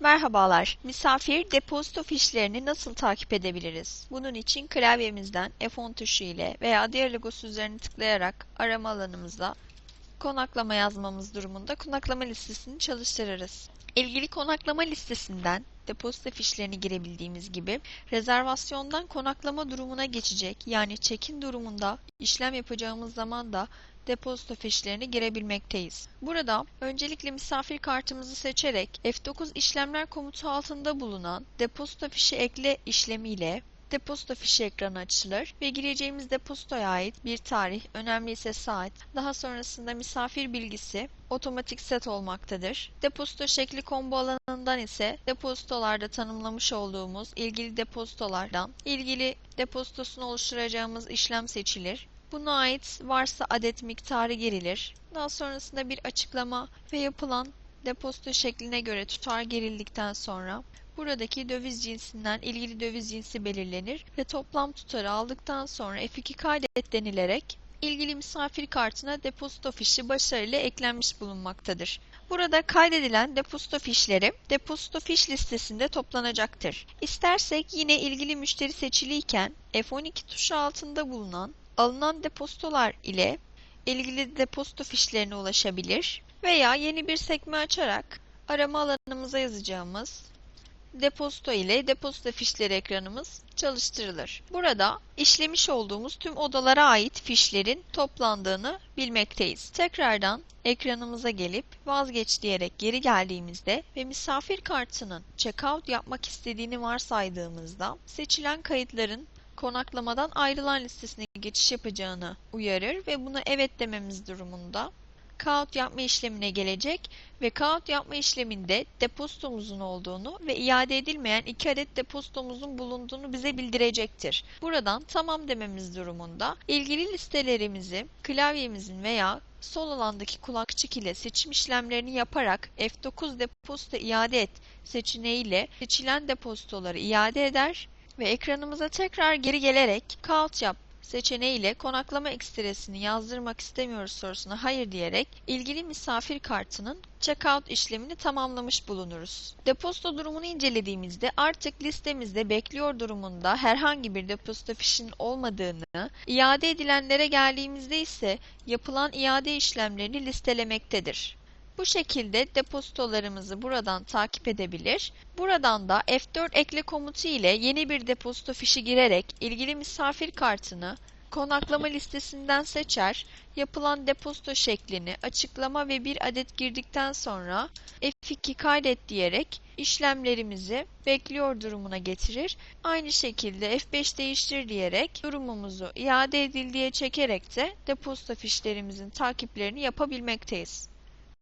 Merhabalar. Misafir depozito fişlerini nasıl takip edebiliriz? Bunun için klavyemizden F10 tuşu ile veya diğer logosu üzerine tıklayarak arama alanımıza konaklama yazmamız durumunda konaklama listesini çalıştırırız. İlgili konaklama listesinden depozito fişlerini girebildiğimiz gibi rezervasyondan konaklama durumuna geçecek yani check-in durumunda işlem yapacağımız zaman da depozito fişlerini girebilmekteyiz. Burada öncelikle misafir kartımızı seçerek F9 işlemler komutu altında bulunan depozito fişi ekle işlemiyle depozito fişi ekranı açılır ve gireceğimiz depozitoya ait bir tarih, önemli ise saat, daha sonrasında misafir bilgisi otomatik set olmaktadır. Depozito şekli combo alanından ise depozitolarda tanımlamış olduğumuz ilgili depozitolardan ilgili depozitosunu oluşturacağımız işlem seçilir. Buna ait varsa adet miktarı girilir. Daha sonrasında bir açıklama ve yapılan depozito şekline göre tutar girildikten sonra buradaki döviz cinsinden ilgili döviz cinsi belirlenir ve toplam tutarı aldıktan sonra F2 kaydet denilerek ilgili misafir kartına depozito fişi başarıyla eklenmiş bulunmaktadır. Burada kaydedilen depozito fişleri depozito fiş listesinde toplanacaktır. İstersek yine ilgili müşteri seçiliyken F12 tuşu altında bulunan alınan depozitolar ile ilgili depozito fişlerine ulaşabilir veya yeni bir sekme açarak arama alanımıza yazacağımız depozito ile depozito fişleri ekranımız çalıştırılır. Burada işlemiş olduğumuz tüm odalara ait fişlerin toplandığını bilmekteyiz. Tekrardan ekranımıza gelip vazgeç diyerek geri geldiğimizde ve misafir kartının checkout yapmak istediğini varsaydığımızda seçilen kayıtların konaklamadan ayrılan listesine geçiş yapacağını uyarır ve buna evet dememiz durumunda kağıt yapma işlemine gelecek ve kağıt yapma işleminde depozitomuzun olduğunu ve iade edilmeyen iki adet depozitomuzun bulunduğunu bize bildirecektir. Buradan tamam dememiz durumunda ilgili listelerimizi klavyemizin veya sol alandaki kulakçık ile seçim işlemlerini yaparak F9 depozito iade et seçeneğiyle seçilen depozitoları iade eder ve ekranımıza tekrar geri gelerek kağıt yap seçeneğiyle konaklama ekstresini yazdırmak istemiyoruz sorusuna hayır diyerek ilgili misafir kartının checkout işlemini tamamlamış bulunuruz. Depozito durumunu incelediğimizde artık listemizde bekliyor durumunda herhangi bir depozito fişinin olmadığını, iade edilenlere geldiğimizde ise yapılan iade işlemlerini listelemektedir. Bu şekilde depozitolarımızı buradan takip edebilir. Buradan da F4 ekle komutu ile yeni bir depozito fişi girerek ilgili misafir kartını konaklama listesinden seçer, yapılan depozito şeklini açıklama ve bir adet girdikten sonra F2 kaydet diyerek işlemlerimizi bekliyor durumuna getirir. Aynı şekilde F5 değiştir diyerek durumumuzu iade edildiye çekerek de depozito fişlerimizin takiplerini yapabilmekteyiz.